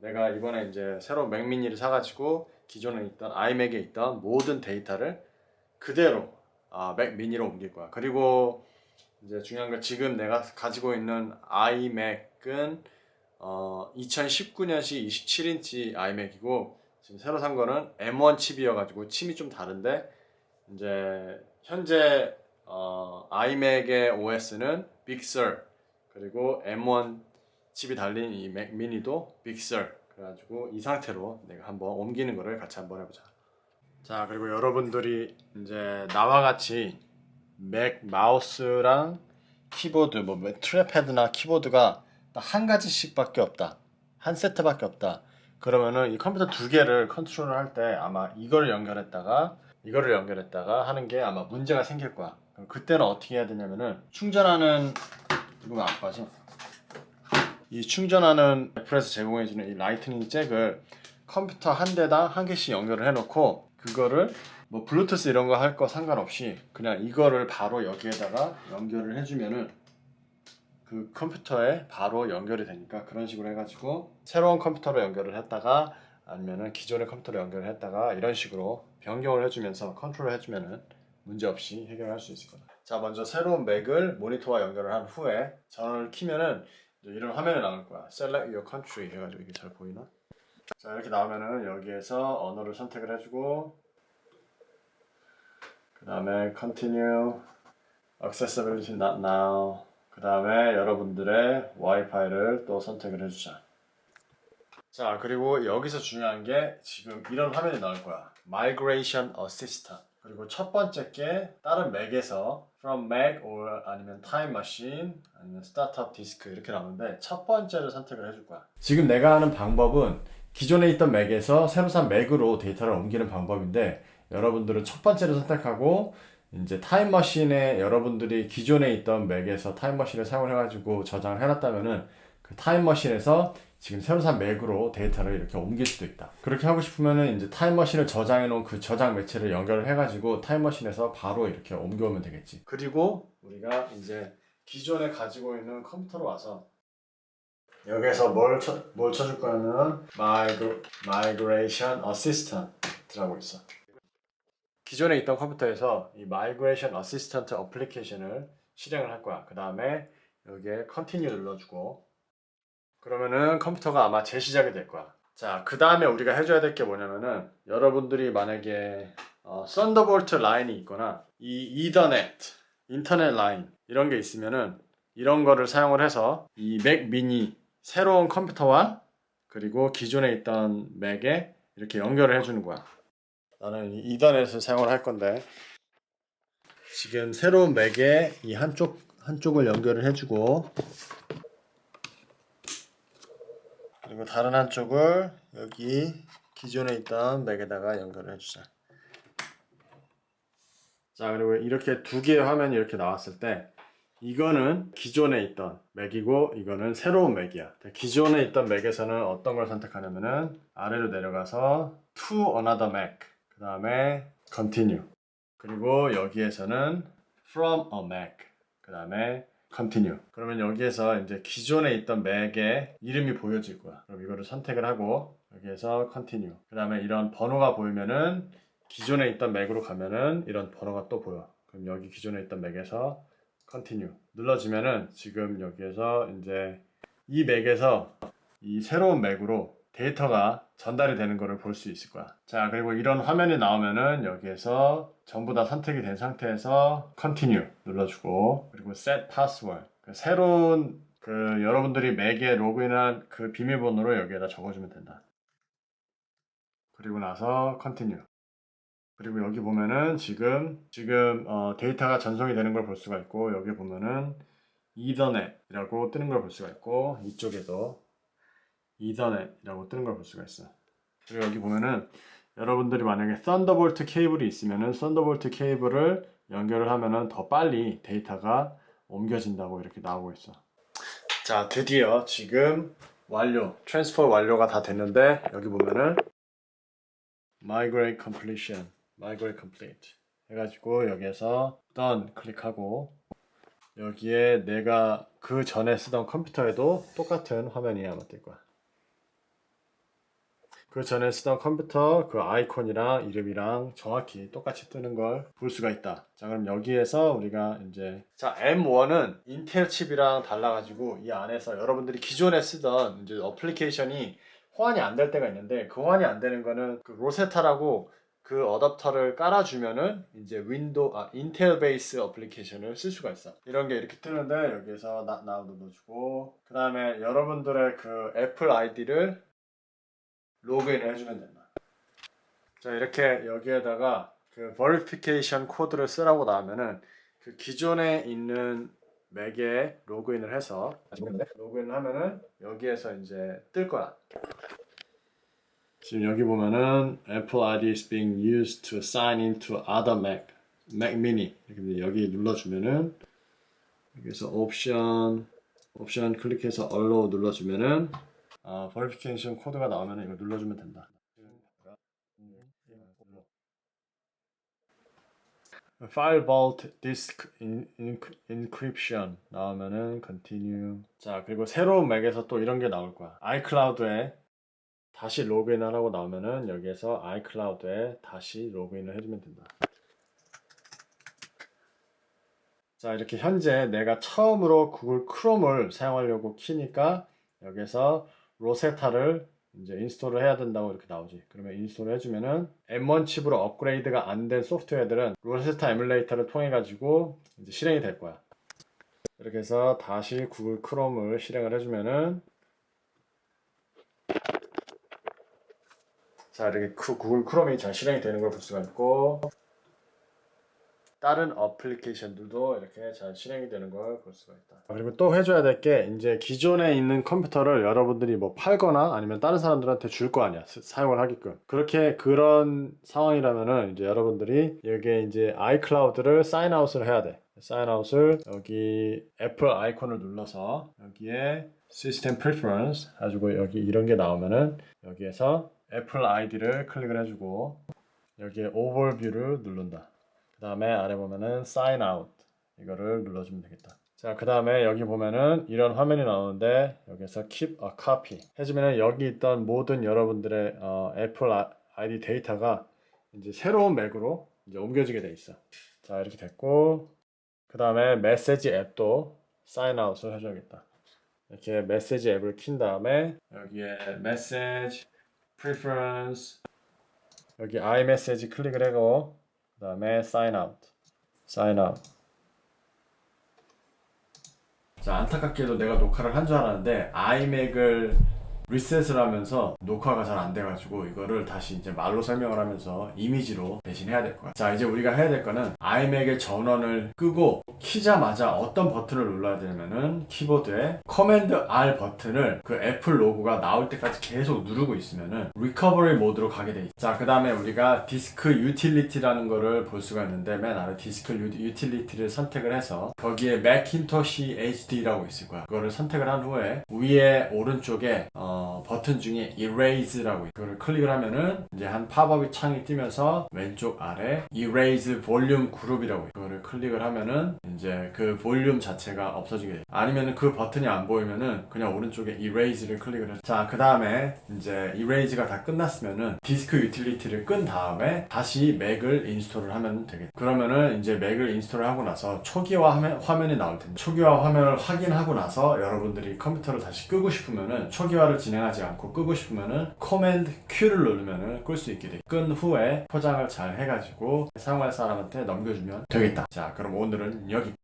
내가 이번에 이제 새로운 맥 미니를 사가지고 기존에 있던 아이맥에 있던 모든 데이터를 그대로 아, 맥 미니로 옮길 거야. 그리고 이제 중요한 건 지금 내가 가지고 있는 아이맥은 어, 2019년식 27인치 아이맥이고 지금 새로 산 거는 M1 칩이어가지고 칩이 좀 다른데 이제 현재 어, 아이맥의 OS는 빅설 그리고 M1 칩이 달린 이 맥 미니도 빅설 그래가지고 이 상태로 내가 한번 옮기는 거를 같이 한번 해보자. 자 그리고 여러분들이 이제 나와 같이 맥 마우스랑 키보드 뭐 트랩패드나 키보드가 딱한 가지씩 밖에 없다. 한 세트밖에 없다. 그러면은 이 컴퓨터 두 개를 컨트롤을 할 때 아마 이거를 연결했다가 이거를 연결했다가 하는 게 아마 문제가 생길 거야. 그때는 어떻게 해야 되냐면은 충전하는 왜안 빠져 이 충전하는 애플에서 제공해주는 이 라이트닝 잭을 컴퓨터 한 대당 한 개씩 연결을 해놓고 그거를 뭐 블루투스 이런 거 할 거 상관없이 그냥 이거를 바로 여기에다가 연결을 해주면은 그 컴퓨터에 바로 연결이 되니까 그런 식으로 해가지고 새로운 컴퓨터로 연결을 했다가 아니면은 기존의 컴퓨터로 연결을 했다가 이런 식으로 변경을 해주면서 컨트롤을 해주면은 문제 없이 해결할 수 있을 거다. 자 먼저 새로운 맥을 모니터와 연결을 한 후에 전원을 키면은 이제 이런 화면이 나올 거야. Select your country 해가지고 이게 잘 보이나? 자 이렇게 나오면은 여기에서 언어를 선택을 해주고 그 다음에 continue accessibility not now 그 다음에 여러분들의 와이파이를 또 선택을 해주자 자 그리고 여기서 중요한 게 지금 이런 화면이 나올 거야 migration assistant 그리고 첫 번째 게 다른 맥에서 from Mac or 아니면 Time Machine 아니면 Startup Disk 이렇게 나오는데 첫 번째를 선택을 해줄 거야. 지금 내가 하는 방법은 기존에 있던 맥에서 새로 산 맥으로 데이터를 옮기는 방법인데 여러분들은 첫 번째를 선택하고 이제 타임머신에 여러분들이 기존에 있던 맥에서 타임머신을 사용을 해가지고 저장을 해놨다면은 그 타임머신에서 지금 새로 산 맥으로 데이터를 이렇게 옮길 수도 있다. 그렇게 하고 싶으면은 이제 타임머신을 저장해 놓은 그 저장 매체를 연결을 해가지고 타임머신에서 바로 이렇게 옮겨오면 되겠지. 그리고 우리가 이제 기존에 가지고 있는 컴퓨터로 와서 여기에서 뭘, 쳐, 뭘 쳐줄 거냐면 Migra- Migration Assistant라고 있어. 기존에 있던 컴퓨터에서 이 Migration Assistant 어플리케이션을 실행을 할 거야. 그 다음에 여기에 Continue 눌러주고 그러면은 컴퓨터가 아마 재시작이 될 거야. 자, 그 다음에 우리가 해줘야 될 게 뭐냐면은 여러분들이 만약에 어, 썬더볼트 라인이 있거나 이 이더넷, 인터넷 라인 이런 게 있으면은 이런 거를 사용을 해서 이 맥 미니 새로운 컴퓨터와 그리고 기존에 있던 맥에 이렇게 연결을 해주는 거야. 나는 이 이더넷을 사용을 할 건데 지금 새로운 맥에 이 한쪽 한쪽을 연결을 해주고 그리고 다른 한쪽을 여기 기존에 있던 맥에다가 연결을 해주자. 자 그리고 이렇게 두 개의 화면이 이렇게 나왔을 때 이거는 기존에 있던 맥이고 이거는 새로운 맥이야. 기존에 있던 맥에서는 어떤 걸 선택하냐면은 아래로 내려가서 to another Mac 그 다음에 continue 그리고 여기에서는 from a Mac 그 다음에 continue 그러면 여기에서 이제 기존에 있던 맥의 이름이 보여질 거야. 그럼 이거를 선택을 하고 여기에서 continue 그 다음에 이런 번호가 보이면은 기존에 있던 맥으로 가면은 이런 번호가 또 보여. 그럼 여기 기존에 있던 맥에서 continue 눌러주면은 지금 여기에서 이제 이 맥에서 이 새로운 맥으로 데이터가 전달이 되는 것을 볼 수 있을 거야. 자, 그리고 이런 화면이 나오면은 여기에서 전부 다 선택이 된 상태에서 continue 눌러주고 그리고 set password 그 새로운 그 여러분들이 맥에 로그인한 그 비밀번호를 여기에다 적어주면 된다. 그리고 나서 continue. 그리고 여기 보면은 지금 지금 어, 데이터가 전송이 되는 걸 볼 수가 있고 여기 보면은 이더넷이라고 뜨는 걸 볼 수가 있고 이쪽에도 이더넷이라고 뜨는 걸 볼 수가 있어. 그리고 여기 보면은 여러분들이 만약에 썬더볼트 케이블이 있으면은 썬더볼트 케이블을 연결을 하면은 더 빨리 데이터가 옮겨진다고 이렇게 나오고 있어. 자, 드디어 지금 완료, 트랜스퍼 완료가 다 됐는데 여기 보면은 migrate completion, migrate complete 해가지고 여기에서 done 클릭하고 여기에 내가 그 전에 쓰던 컴퓨터에도 똑같은 화면이 아마 뜰 거야. 그 전에 쓰던 컴퓨터 그 아이콘이랑 이름이랑 정확히 똑같이 뜨는 걸 볼 수가 있다. 자, 그럼 여기에서 우리가 이제 자, M1은 인텔 칩이랑 달라가지고 이 안에서 여러분들이 기존에 쓰던 이제 어플리케이션이 호환이 안 될 때가 있는데 그 호환이 안 되는 거는 그 로세타라고 그 어댑터를 깔아주면은 이제 윈도우 아 인텔 베이스 어플리케이션을 쓸 수가 있어. 이런 게 이렇게 뜨는데 여기에서 나 나우 눌러주고 그 다음에 여러분들의 그 애플 아이디를 로그인을 해주면 된다. 자 이렇게 여기에다가 그 verification 코드를 쓰라고 나오면은 그 기존에 있는 맥에 로그인을 해서 로그인을 하면은 여기에서 이제 뜰 거야. 지금 여기 보면은 Apple ID is being used to sign into other Mac, Mac Mini 여기 눌러주면은 여기서 옵션 옵션 클릭해서 Allow 눌러주면은 아, verification 코드가 나오면은 이거 눌러주면 된다. Disk in- in- Encryption 나오면은 Continue. 자 그리고 새로운 맥에서 또 이런 게 나올 거야. iCloud에 다시 로그인하라고 나오면은 여기에서 iCloud에 다시 로그인을 해주면 된다. 자 이렇게 현재 내가 처음으로 구글 크롬을 사용하려고 키니까 여기서 로세타를 이제 인스톨을 해야 된다고 이렇게 나오지. 그러면 인스톨을 해주면은 M1 칩으로 업그레이드가 안 된 소프트웨어들은 로세타 에뮬레이터를 통해 가지고 이제 실행이 될 거야. 이렇게 해서 다시 구글 크롬을 실행을 해주면은 자 이렇게 구- 구글 크롬이 잘 실행이 되는 걸 볼 수가 있고 다른 어플리케이션들도 이렇게 잘 실행이 되는 걸 볼 수가 있다. 그리고 또 해줘야 될 게 이제 기존에 있는 컴퓨터를 여러분들이 뭐 팔거나 아니면 다른 사람들한테 줄 거 아니야 스- 사용을 하게끔 그렇게 그런 상황이라면은 이제 여러분들이 여기에 이제 아이클라우드를 사인아웃을 해야 돼. 사인아웃을 여기 애플 아이콘을 눌러서 여기에 시스템 프리퍼런스 가지고 여기 이런 게 나오면은 여기에서 애플 아이디를 클릭을 해주고 여기에 오버뷰를 누른다. 그 다음에 아래 보면은 sign out 이거를 눌러주면 되겠다. 자, 그 다음에 여기 보면은 이런 화면이 나오는데 여기서 keep a copy 해주면은 여기 있던 모든 여러분들의 어, 애플 아- 아이디 데이터가 이제 새로운 맥으로 이제 옮겨지게 돼 있어. 자, 이렇게 됐고 그 다음에 메시지 앱도 sign out을 해줘야겠다. 이렇게 메시지 앱을 킨 다음에 여기에 메시지 preference 여기 iMessage 클릭을 하고 그 다음에 sign out. sign out. 자 안타깝게도 내가 녹화를 한 줄 알았는데 iMac을 리셋을 하면서 녹화가 잘 안 돼가지고 이거를 다시 이제 말로 설명을 하면서 이미지로 대신 해야 될 거야. 자 이제 우리가 해야 될 거는 iMac의 전원을 끄고 키자마자 어떤 버튼을 눌러야 되냐면은 키보드에 커맨드 R 버튼을 그 애플 로고가 나올 때까지 계속 누르고 있으면은 리커버리 모드로 가게 돼 있어. 자, 그 다음에 우리가 디스크 유틸리티라는 거를 볼 수가 있는데 맨 아래 디스크 유- 유틸리티를 선택을 해서 거기에 맥킨토시 HD라고 있을 거야. 그거를 선택을 한 후에 위에 오른쪽에 어, 버튼 중에 Erase라고 있 그거를 클릭을 하면은 이제 한 팝업이 창이 뜨면서 왼쪽 아래 Erase 볼륨 그룹이라고 있 그거를 클릭을 하면은 이제 그 볼륨 자체가 없어지게 돼. 아니면은 그 버튼이 안 보이면은 그냥 오른쪽에 Erase를 클릭을 해서 자, 그 다음에 이제 Erase가 다 끝났으면은 디스크 유틸리티를 끈 다음에 다시 맥을 인스톨을 하면 되겠다. 그러면은 이제 맥을 인스톨을 하고 나서 초기화 화면, 화면이 나올 텐데 초기화 화면을 확인하고 나서 여러분들이 컴퓨터를 다시 끄고 싶으면은 초기화를 진 행하지 않고 끄고 싶으면은 코맨드 Q를 누르면은 끌 수 있게 돼. 끈 후에 포장을 잘 해가지고 사용할 사람한테 넘겨주면 되겠다. 자, 그럼 오늘은 여기까지.